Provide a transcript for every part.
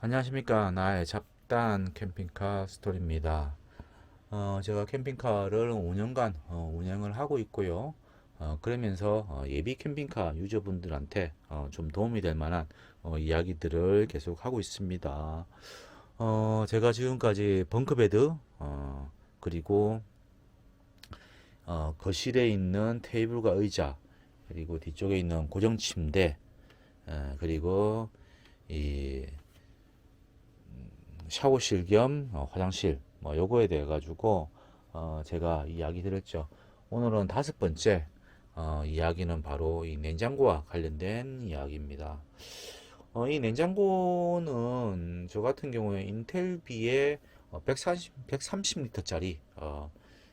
안녕하십니까. 나의 잡단 캠핑카 스토리입니다. 어, 제가 캠핑카를 5년간 어, 운영을 하고 있고요. 어, 그러면서 어, 예비 캠핑카 유저분들한테 어, 좀 도움이 될 만한 어, 이야기들을 계속 하고 있습니다. 어, 제가 지금까지 벙크베드 어, 그리고 어, 거실에 있는 테이블과 의자 그리고 뒤쪽에 있는 고정 침대 어, 그리고 이 샤워실 겸 어, 화장실 뭐 요거에 대해 가지고 어, 제가 이야기 드렸죠. 오늘은 다섯 번째 어, 이야기는 바로 이 냉장고와 관련된 이야기입니다. 어, 이 냉장고는 저 같은 경우에 인텔비의 어, 140, 130리터짜리 어,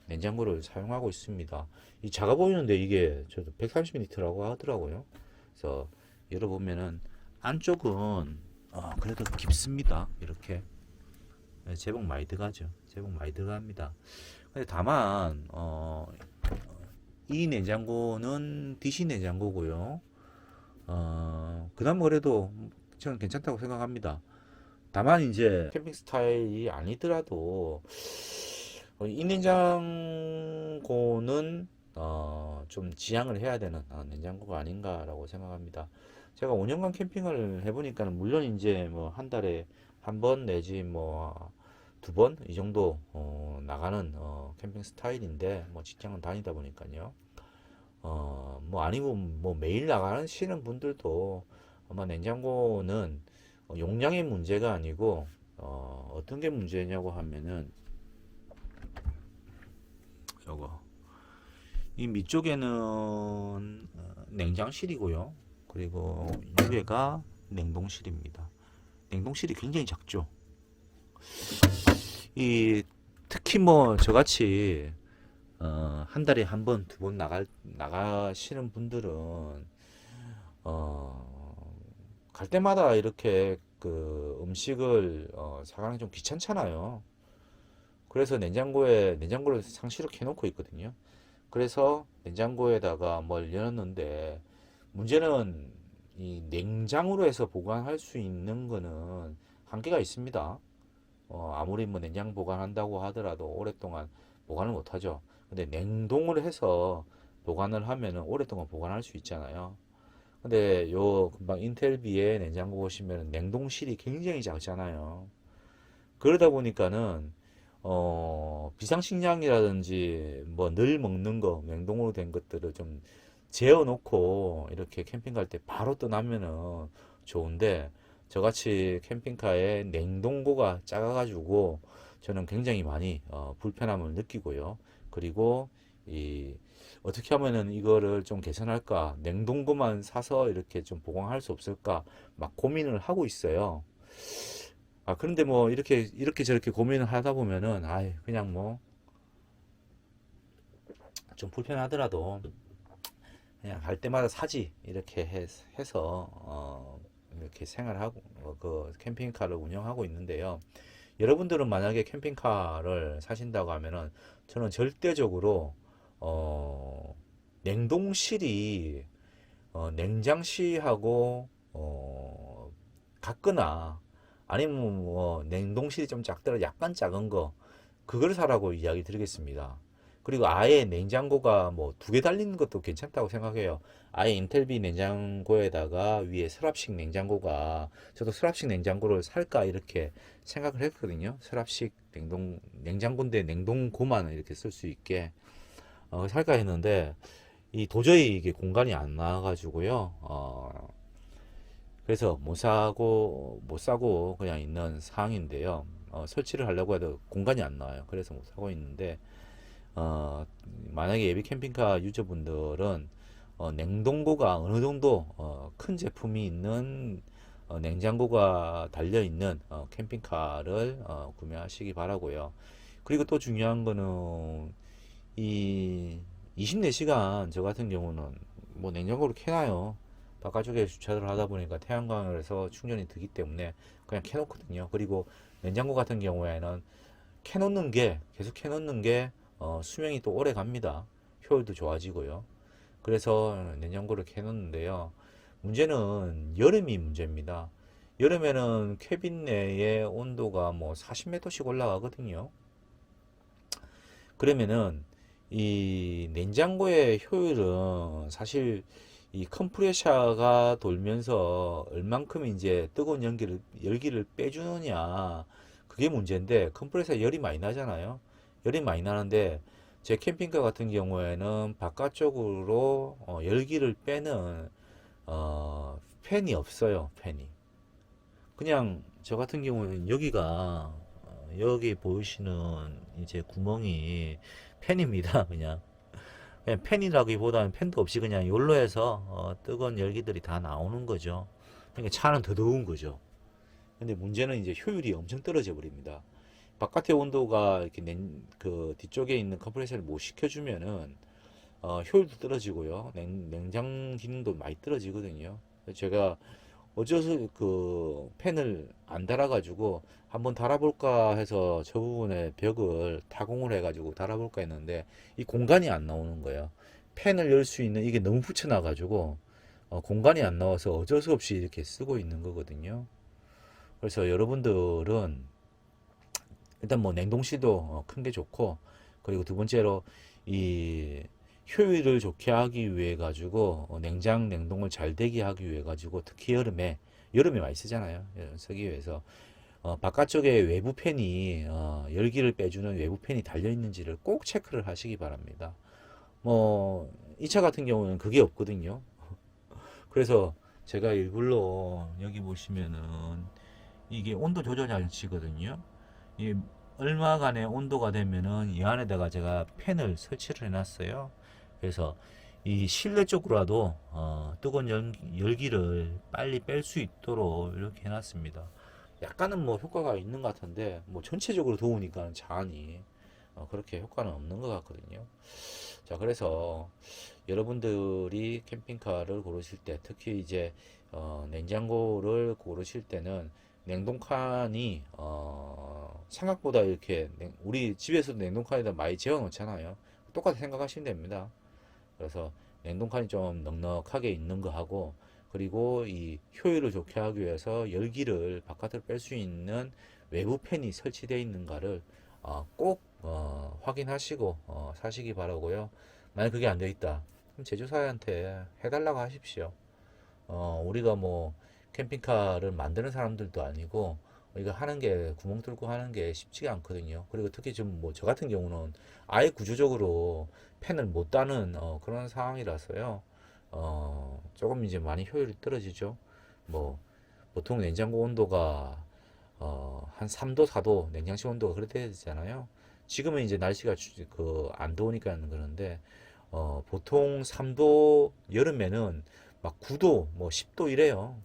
냉장고를 사용하고 있습니다. 이 작아 보이는데 이게 저도 130리터라고 하더라고요. 그래서 열어보면은 안쪽은 어, 그래도 깊습니다. 이렇게 네, 제법 많이 들어가죠. 제법 많이 들어갑니다. 근데 다만 어, 이 냉장고는 DC 냉장고고요. 어, 그나마 그래도 저는 괜찮다고 생각합니다. 다만 이제 캠핑 스타일이 아니더라도 어, 이 냉장고는 어, 좀 지양을 해야 되는 어, 냉장고가 아닌가라고 생각합니다. 제가 5년간 캠핑을 해보니까 물론 이제 뭐 한 달에 한 번 내지 뭐 두 번 이 정도 어, 나가는 어, 캠핑 스타일인데 뭐 직장은 다니다 보니까요. 어, 뭐 아니면 뭐 매일 나가시는 분들도 아마 냉장고는 어, 용량의 문제가 아니고 어, 어떤 게 문제냐고 하면은 요거 이 밑쪽에는 어, 냉장실이고요. 그리고 위에가 냉동실입니다. 냉동실이 굉장히 작죠. 이 특히 뭐 저같이 어, 한 달에 한 번, 두 번 나갈 나가시는 분들은 어, 갈 때마다 이렇게 그 음식을 어, 사가는 게좀 귀찮잖아요. 그래서 냉장고에 냉장고를 상시로 켜놓고 있거든요. 그래서 냉장고에다가 뭘 열었는데 문제는 이 냉장으로 해서 보관할 수 있는 거는 한계가 있습니다. 어, 아무리 뭐 냉장 보관한다고 하더라도 오랫동안 보관을 못 하죠. 근데 냉동을 해서 보관을 하면은 오랫동안 보관할 수 있잖아요. 근데 요 금방 인텔비의 냉장고 보시면 냉동실이 굉장히 작잖아요. 그러다 보니까는 어, 비상식량이라든지 뭐 늘 먹는 거 냉동으로 된 것들을 좀 재워놓고 이렇게 캠핑 갈 때 바로 떠나면은 좋은데 저같이 캠핑카에 냉동고가 작아가지고 저는 굉장히 많이 어, 불편함을 느끼고요. 그리고 이 어떻게 하면은 이거를 좀 개선할까? 냉동고만 사서 이렇게 좀 보관할 수 없을까? 막 고민을 하고 있어요. 아, 그런데 뭐 이렇게 이렇게 저렇게 고민을 하다 보면은 아, 그냥 뭐 좀 불편하더라도 그냥 갈 때마다 사지 이렇게 해, 해서 어, 이렇게 생활하고 어, 그 캠핑카를 운영하고 있는데요. 여러분들은 만약에 캠핑카를 사신다고 하면은 저는 절대적으로 어, 냉동실이 어, 냉장실하고 어, 같거나 아니면 뭐 냉동실이 좀 작더라도 약간 작은 거 그걸 사라고 이야기 드리겠습니다. 그리고 아예 냉장고가 뭐 두 개 달리는 것도 괜찮다고 생각해요. 아예 인텔비 냉장고에다가 위에 서랍식 냉장고가 저도 서랍식 냉장고를 살까 이렇게 생각을 했거든요. 서랍식 냉동 냉장고인데 냉동고만 이렇게 쓸 수 있게 어, 살까 했는데 이 도저히 이게 공간이 안 나와가지고요. 어, 그래서 못 사고 못 사고 그냥 있는 상황인데요. 어, 설치를 하려고 해도 공간이 안 나와요. 그래서 못 사고 있는데 어, 만약에 예비 캠핑카 유저분들은 어, 냉동고가 어느 정도 어, 큰 제품이 있는 어, 냉장고가 달려 있는 어, 캠핑카를 어, 구매하시기 바라고요. 그리고 또 중요한 거는 이 24시간 저 같은 경우는 뭐 냉장고를 켜놔요. 바깥쪽에 주차를 하다 보니까 태양광에서 충전이 되기 때문에 그냥 켜놓거든요. 그리고 냉장고 같은 경우에는 켜놓는 게 계속 켜놓는 게 어, 수명이 또 오래 갑니다. 효율도 좋아지고요. 그래서 냉장고를 켜놓는데요. 문제는 여름이 문제입니다. 여름에는 캐빈 내의 온도가 뭐 40m씩 올라가거든요. 그러면은 이 냉장고의 효율은 사실 이 컴프레셔가 돌면서 얼만큼 이제 뜨거운 연기를 열기를 빼주느냐 그게 문제인데 컴프레서 열이 많이 나잖아요. 열이 많이 나는데 제 캠핑카 같은 경우에는 바깥쪽으로 어, 열기를 빼는 어, 팬이 없어요. 팬이. 그냥 저 같은 경우는 여기가 어, 여기 보이시는 이제 구멍이 팬입니다. 그냥 그냥 팬이라기보다는 팬도 없이 그냥 열로 해서 어, 뜨거운 열기들이 다 나오는 거죠. 그러니까 차는 더 더운 거죠. 근데 문제는 이제 효율이 엄청 떨어져 버립니다. 바깥의 온도가 이렇게 냉, 그 뒤쪽에 있는 컴프레서를 못 시켜주면은 어, 효율도 떨어지고요. 냉, 냉장 기능도 많이 떨어지거든요. 제가 어째서 그 팬을 안 달아가지고 한번 달아볼까 해서 저 부분에 벽을 타공을 해가지고 달아볼까 했는데 이 공간이 안 나오는 거예요. 팬을 열 수 있는 이게 너무 붙여놔가지고 어, 공간이 안 나와서 어쩔 수 없이 이렇게 쓰고 있는 거거든요. 그래서 여러분들은 일단 뭐 냉동실도 큰 게 좋고 그리고 두 번째로 이 효율을 좋게 하기 위해 가지고 어, 냉장 냉동을 잘 되게 하기 위해 가지고 특히 여름에 여름에 많이 쓰잖아요. 예, 쓰기 위해서 어, 바깥쪽에 외부 팬이 어, 열기를 빼주는 외부 팬이 달려 있는지를 꼭 체크를 하시기 바랍니다. 뭐 이 차 같은 경우는 그게 없거든요. 그래서 제가 일부러 여기 보시면은 이게 온도 조절 장치거든요. 이 얼마간의 온도가 되면은 이 안에다가 제가 팬을 설치를 해놨어요. 그래서 이 실내 쪽으로라도 어, 뜨거운 열, 열기를 빨리 뺄 수 있도록 이렇게 해놨습니다. 약간은 뭐 효과가 있는 것 같은데 뭐 전체적으로 더우니까 차 안이 어, 그렇게 효과는 없는 것 같거든요. 자, 그래서 여러분들이 캠핑카를 고르실 때 특히 이제 어, 냉장고를 고르실 때는 냉동칸이 어, 생각보다 이렇게 냉- 우리 집에서도 냉동칸에다 많이 재워 놓잖아요. 똑같이 생각하시면 됩니다. 그래서 냉동칸이 좀 넉넉하게 있는 거 하고 그리고 이 효율을 좋게 하기 위해서 열기를 바깥으로 뺄 수 있는 외부 팬이 설치되어 있는가를 어, 꼭 어, 확인하시고 어, 사시기 바라고요. 만약 그게 안 되어 있다. 그럼 제조사한테 해달라고 하십시오. 어, 우리가 뭐 캠핑카를 만드는 사람들도 아니고 이거 하는 게 구멍 뚫고 하는 게 쉽지가 않거든요. 그리고 특히 좀뭐저 같은 경우는 아예 구조적으로 팬을 못 다는 어, 그런 상황이라서요. 어, 조금 이제 많이 효율이 떨어지죠. 뭐 보통 냉장고 온도가 어, 한 3도, 4도 냉장실 온도가 그렇게 되잖아요. 지금은 이제 날씨가 그 안 더우니까 그런데 어, 보통 3도 여름에는 막 9도, 뭐 10도 이래요.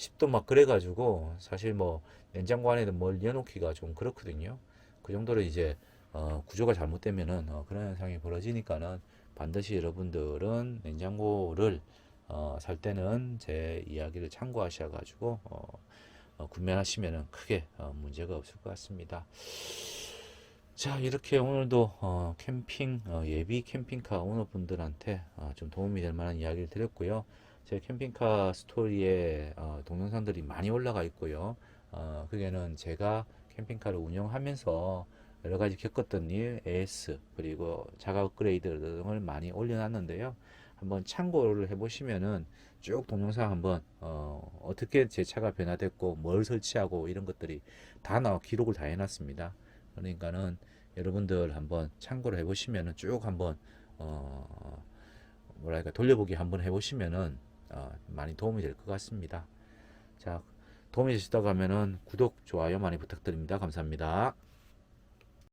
10도 막 그래가지고 사실 뭐 냉장고 안에도 뭘 넣어놓기가 좀 그렇거든요. 그 정도로 이제 어, 구조가 잘못되면은 어, 그런 현상이 벌어지니까는 반드시 여러분들은 냉장고를 어, 살 때는 제 이야기를 참고하셔가지고 어, 어, 구매하시면은 크게 어, 문제가 없을 것 같습니다. 자, 이렇게 오늘도 어, 캠핑 어, 예비 캠핑카 오너분들한테 어, 좀 도움이 될 만한 이야기를 드렸고요. 제 캠핑카 스토리에 어, 동영상들이 많이 올라가 있고요. 어, 그게는 제가 캠핑카를 운영하면서 여러 가지 겪었던 일, AS 그리고 자가 업그레이드 등을 많이 올려놨는데요. 한번 참고를 해보시면은 쭉 동영상 한번 어, 어떻게 제 차가 변화됐고 뭘 설치하고 이런 것들이 다 나와 기록을 다 해놨습니다. 그러니까는 여러분들 한번 참고를 해보시면은 쭉 한번 어, 뭐랄까 돌려보기 한번 해보시면은 어, 많이 도움이 될 것 같습니다. 자, 도움이 되셨다고 하면은 구독, 좋아요 많이 부탁드립니다. 감사합니다.